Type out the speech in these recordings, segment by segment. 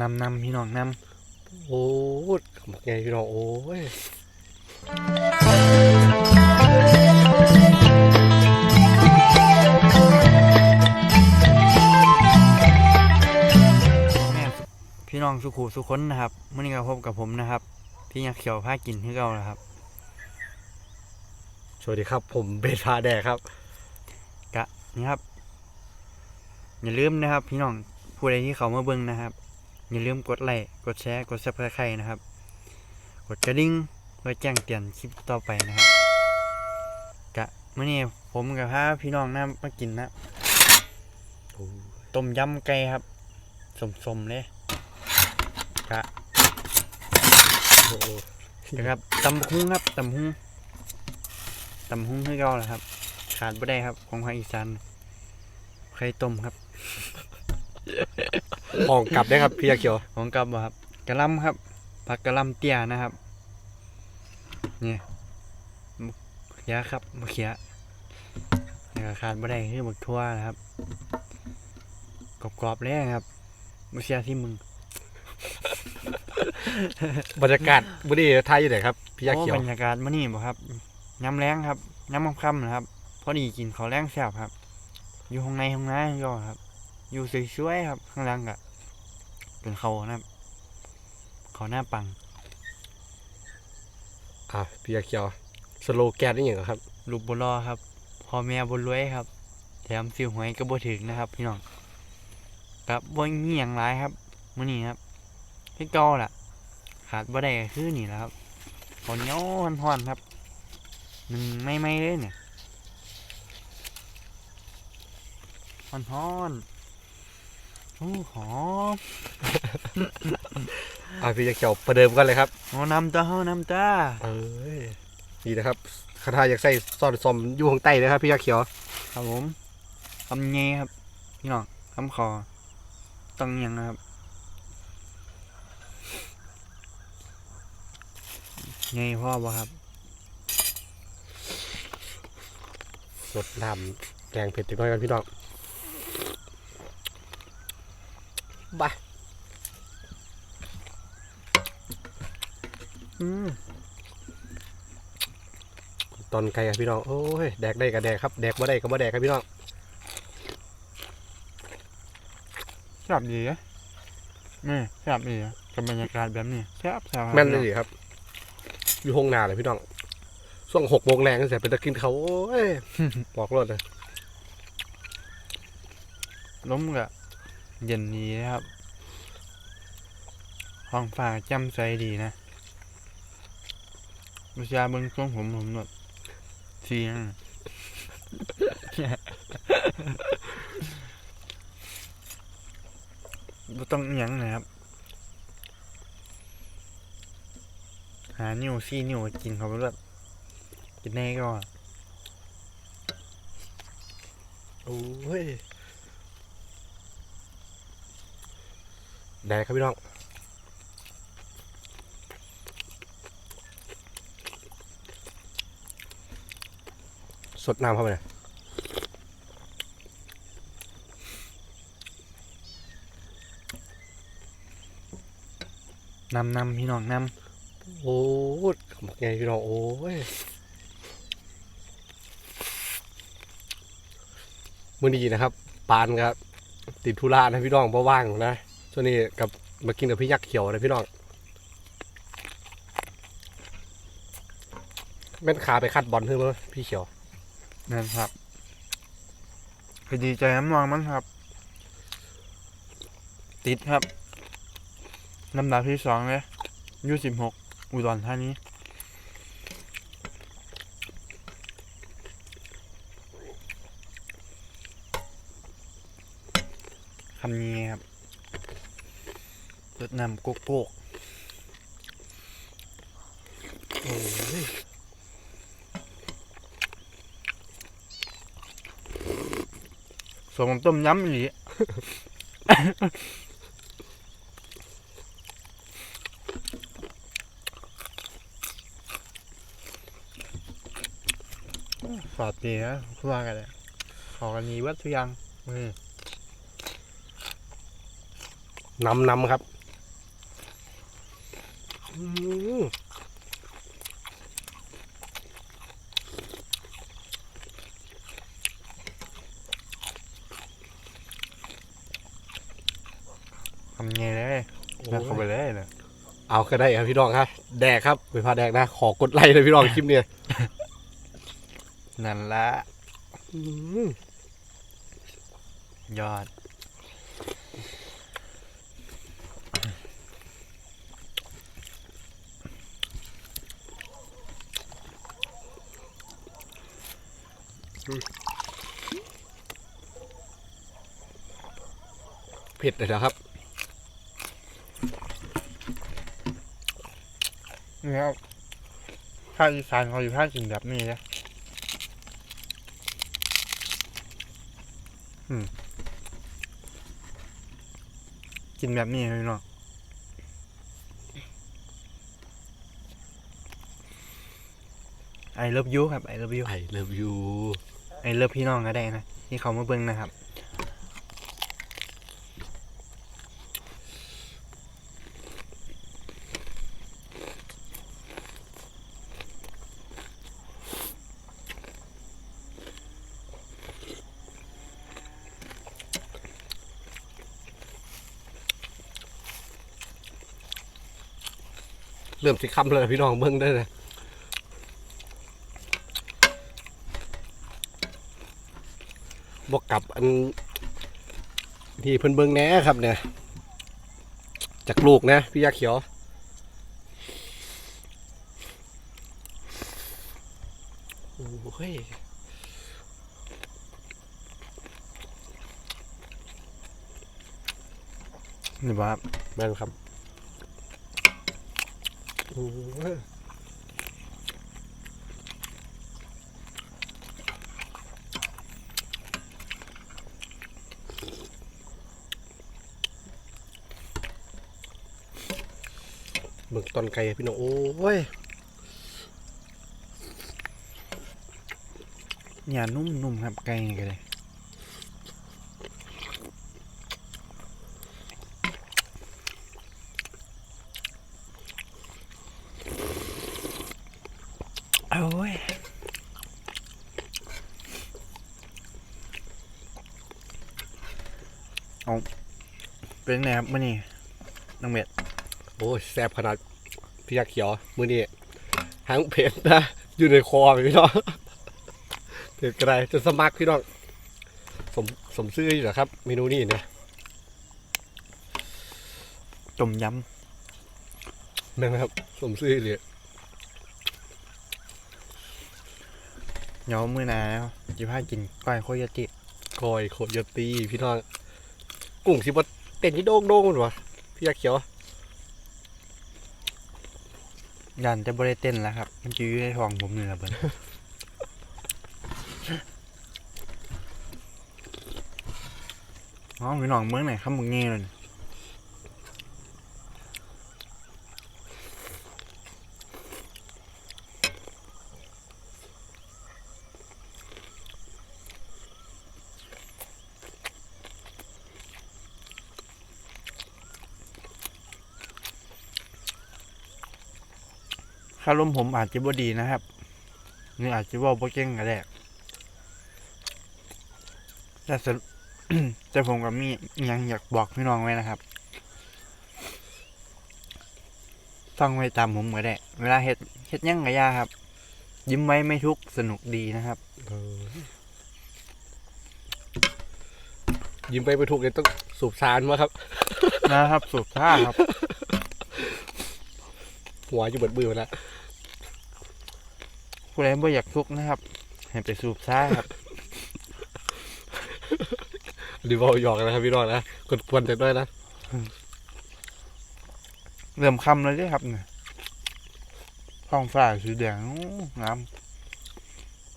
นำนำพี่น้องนโอ้ยบอกไงพี่น้องโอ้ยำแม่พี่น้องสุขุสุขนนะครับมื่อนี้ก็พบกับผมนะครับ พี่ยักษ์เขียวผ้ากินที่เก่าแล้วครับ สวัสดีครับ ผมเบสพาแดกครับกะนี่ครับ อย่าลืมนะครับ พี่น้องผู้ใดที่เขามาเบิ่งนะครับ อย่าลืมกดไลค์กดแชร์กดซับสไครต์นะครับ กดกระดิ่งเพื่อแจ้งเตือนคลิปต่อไปนะครับกะเมื่อนี้ผมกับพาพี่น้องนะมากินนะต้มยำไก่ครับสมๆเลยกะโอ้ยนะครับตำหุ้งครับตำหุ้งตำหุ้งให้เก่าแหละครับ ขาดไม่ได้ครับ ของภาคอีสานไข่ต้มครับ ห้องกลับได้ครับพี่ยาเขียวของกับบ่ครับกระหลำครับผักกระหลำเตี้ยนะครับนี่มะเขือครับมะเขือแล้วก็ขาดไม่ได้คือบักทั่วนะครับกรอบๆเลยครับมะเขือที่มึงบรรยากาศบุรีไทยอยู่ไหนครับพี่ยาโอ้เขียวบรรยากาศมื้อนี้บ่ครับย้ำแรงครับย้ำค่ำๆนะครับพอดีกินข้าวแรงแซ่บครับ อยู่ห้องในห้องน้ำก็ครับ อยู่สวยๆครับ ข้างล่างก็เป็นเขานะครับเขาหน้าปัง อะพี่ยาเขียว สโลแกนนี่อย่างไรครับ ลูกบรอครับพ่อแม่บรวยครับแถมซื้อหวยก็บ่ถึงนะครับ พี่น้องกับบ่มีหยังหลายครับมื้อนี้ครับที่เก่าล่ะ ขาดบ่ได้ก็คือนี่แหละครับข้าวเหนียวฮ้อนๆครับมันไม่ไม่ๆเลยเนี่ยฮ้อนๆโอ้ หอมอะพี่ยาเขียวประเดิมกันเลยครับโอ้น้ำตาเฮาน้ำตาเอ้ยดีนะครับคาถาอยากใส่ซอสซอมอยู่ข้างใต้นะครับ พี่ยาเขียว ครับผมคำเงครับ พี่น้องคำคอต้องเงียงนะครับเงยพ่อบ่ครับสดน้ำแกงเผ็ดติดน้อยกันพี่น้องบาย อืม ตอนไกลครับพี่น้อง โอ้ย แดกได้กับแดกครับ แดกบ่ได้ก็บ่แดกครับพี่น้องแซ่บดีอะนี่แซ่บดีอะกับบรรยากาศแบบนี้แซ่บแซ่บครับแม่นเลยดิครับ อยู่ห้องนาเลยพี่น้อง ช่วงหกโมงแรงตั้งแต่เป็นตะกินเขาโอ้ยบอกรถเลยล้มกะเย็นดีนะครับห้องฟ้าแจ่มใสดีนะ บุษยาเบิ่งทรงผมผมแบบเสียงบ่ต้องอิหยังนะครับ หานิ้วซี่นิ้วกินเขาไปเลยกินแน่ก็โอ้ย แดกครับพี่น้อง สดน้ำเข้าไปเลยนำนำพี่น้องนโอ้ยบอกไงพี่น้องโอ้ยมื่อนี้นะครับ ปานครับ ติดธุระนะพี่น้องเพราะว่างนะช่วงนี้กับมากินกับพี่ยักษ์เขียวนะพี่น้องแม่นขาไปคัดบอลเพิ่มไหมพี่เขียวำ นั่นครับก็ดีใจน้ำนองมันครับ ติดครับลำดับที่สองเลยยูสิบหกอุดรธานีคำนี้ครับรดน้ำโกโก้โอ้ย ส่วนผมต้มยำอีหลีสอดดีนะคือว่ากันเลยขอกันนี้วัดทุกอย่างมือนำนำครับ อืม ทำไงเลยแล้วเข้าไปเลยนะ เอาก็ได้ครับพี่น้องครับ แดกครับไปพาแดกนะ ขอกดไลค์เลยพี่น้องคลิปเนี่ยนั่นละอืมยอด เผ็ดเลยนะครับ นี่ครับภาคอีสานเขาอยู่ภาคกินแบบนี้นะอืมกินแบบนี้เลยเนาะไอเลิฟยูครับไอเลิฟยู I love you ไอเลิฟพี่น้องก็ได้นะที่เขามาเบิ่งนะครับ เริ่มสิคำเลยพี่น้องเบิ่งได้เลยบอกกลับอันที่เพิ่นเบิ่งแหน่ครับเนี่ยจากลูกนะ พี่ยาเขียวโอ้ยนี่บ่ครับแม่นครับ โอ้เบิ่งตอนไก่พี่น้อง โอ้ยเนี่ยนุ่มๆครับไก่นี่ก็เลยโอ้ยเอา เป็นไงครับมื่อนี้น้องเบ็ดโอ้ยแซ่บขนาดพี่ยาเขียวมือนี้หางเผ็ดนะอยู่ในคอพี่น้องเผ็ดกระไรจนสมัครพี่น้องสมสมซื่ออยู่เหรอครับ เมนูนี้เนี่ยต้มยแม่นครับ สมซื่อเลยำเดี๋ยวมื้อหนาแล้วจะพากินก้อยโคโยติกอยโคตรยตีพี่น้องกุ้งสิบด เต้นที่โด่งโด่งมันวะพี่ยาเขียวยันจะบริเต้นแล้วครับ มันจะอยู่ในท้องผมนี่แหละเบิ้อ๋อพี่น้องเมืองไหนข้ามมึงเงี้ยเลย คารมผมอาจจะบ่ดีนะครับนี่อาจจะเว่าบ่เก่งก็ได้แต่สรุปแต่ผมก็มีอิหยังอยากบอกพี่น้องไว้นะครับฟังไว้ตามผมก็ได้ เวลาเฮ็ดเฮ็ดหยังกะยาครับ ยิ้มไว้ไม่ทุกข์สนุกดีนะครับเออยิ้มไปไปถูกเลยต้องสูบสารมาครับ นะครับสุดท่าครับ หัวอยู่เบิดมือมาแล้วผู้ใดบ่อยากทุกข์นะครับให้ไปสูบซ่าครับรีบอลหยอกนะครับพี่น้องนะกดควนแต่ด้วยนะเริ่มคำแล้วเด้ครับเนี่ยท้องฟ้าสีแดงโอ้งาม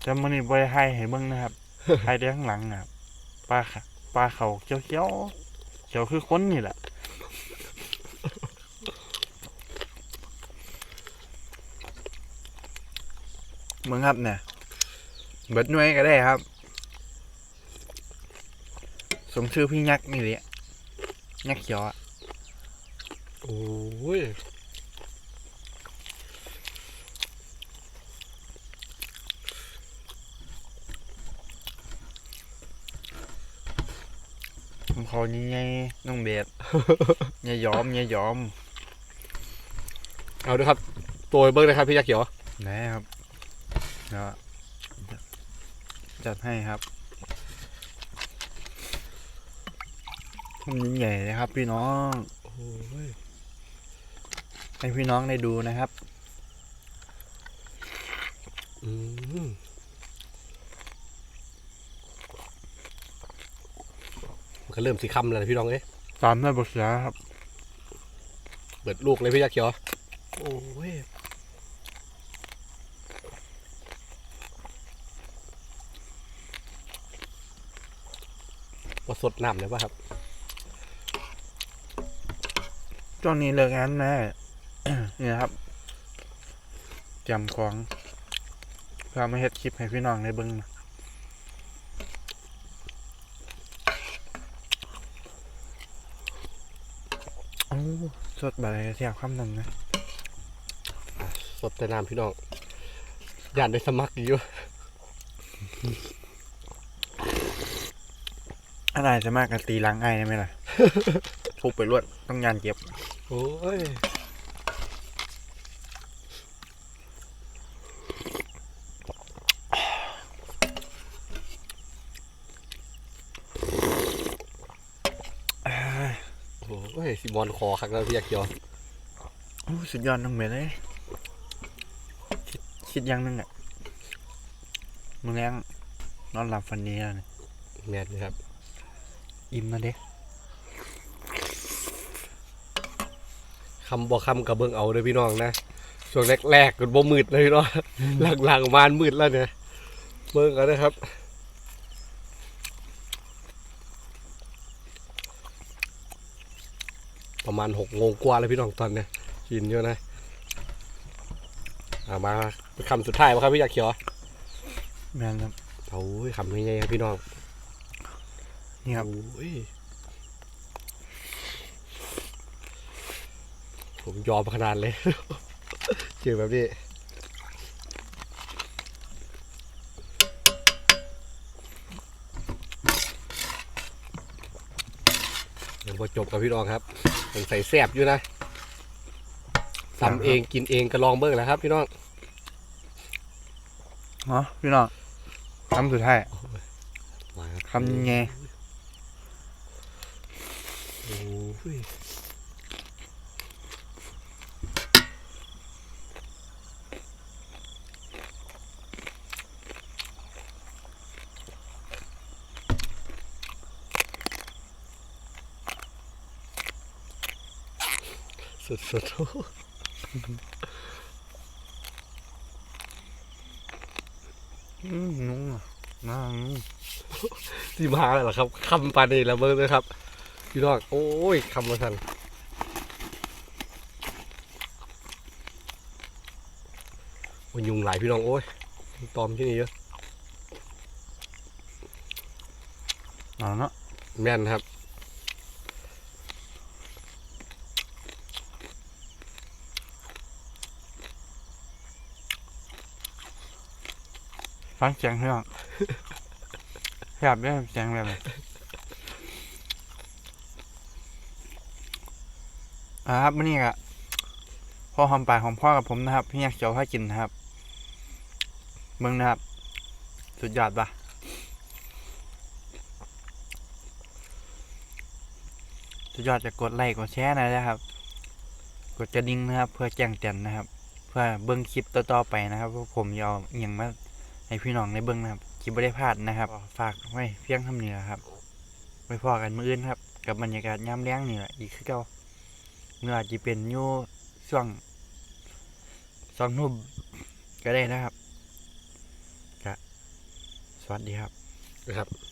แต่มันนี่บ่ได้ให้ให้เบิ่งนะครับให้ได้ข้างหลังนะครับปลาค่ะปลาเขาเขียวเขียวๆเขียวคือคนนี่แหละ มึงครับเนี่ยเบิดน้วยก็ได้ครับ สมชื่อพี่ยักษ์นี่เลยยักษ์ยอโอ้ยผมขอนี่ไงน้องเบดอย่ายอมอย่ายอม เอาด้วยครับ ตัวเบิร์กเลยครับพี่ยักษ์เขียว นะครับ เดี๋ยวจัดให้ครับมันยิ่งใหญ่เลยครับ พี่น้องโอ้ยให้พี่น้องได้ดูนะครับอืมมันก็เริ่มสีคำแล้วนะพี่น้องเอ้ยตามด้วยบทเสือครับ เปิดลูกเลยพี่ยาเขียวโอ้ย สดน้ำเลยป่ะครับช่วงนี้เลิกงานแน่นี่นะครับจำของเพื่อมาเฮ็ดคลิปให้พี่น้องได้เบิ่งโอ้สดบะไรเสียบคำหนึ่งนะสดแต่น้ำพี่น้องยานได้สมัครอยู่ อะไรจะมากกับตีล้างไอ้ได้ไหมล่ะ ทุบไปรวดต้องยานเก็บ โอ้ยโอ้ยสิบอลคอคักแล้วพี่ยาเขียวโอ้สุดยอดน้องเมย์เลยคิดคิดอยังหนึงอะมึงแรงนอนหลับฝันดีแล้วเนี่ย แมนครับ อิ่มนะเด็กคำบอกคำกับเบิ้งเอาเลยพี่น้องนะช่วงแรกๆก็บ่มืดเลยพี่น้องหลังๆมานมืดแล้วเนี่ยเบิ้งเอานะครับประมาณหกโมงกว่าแล้วพี่น้องตอนเนี้ยกินเยอะนะเอามาเป็นคำสุดท้ายป่ะครับพี่ยาเขียวแม่นครับโอ้ยคำง่ายๆครับพี่น้อง นี่ครับโอ้ยผมยอมขนาดเลย เจอแบบนี้ยังพอจบกับพี่น้องครับยังใส่แซบอยู่นะทำเองกินเองก็ลองเบิ้งแหล้วครับ พี่น้องเนาะพี่น้องคำสุดท้ายมารับคำยังไง โอ้ยสุดๆอืมนุ่งอะน่านุ่งที่มาเหรอครับคำปานีแล้วเบิ้งเลยครับ พี่น้องโอ้ยคำมาทันโอ้ยยุงหลายพี่น้องโอ้ยตอมที่นี่เยอะเอาเนาะแม่นครับฟังเสียงพี่น้องแคบได้เสียงแบบไหนอ่า ครับมื่อนี้ก็พ่อหอมปากของพ่อกับผมนะครับพี่ยากเจียวให้กินนะครับเมืองนะครับ สุดยอดปะสุดยอดจะกดไลค์กดแชร์นะครับ กดกระดิ่งนะครับ เพื่อแจ้งเตือนนะครับ เพื่อเบิ้งคลิปต่อๆไปนะครับว่าะผมจะเอาอหย่างมาให้พี่น้องในเบิ้งนะครับคลิปไม่ได้พลาดนะครับ ฝากไว้เพียงท่านี้แหละครับไว้พอกันมื้ออื่นครับ กับบรรยากาศยามแล้งนี่แหละอีกคือเก่า เงืออาจะเป็นโย่ช่วงสองนุ่มก็ได้นะครับก็สวัสดีครับนะครับ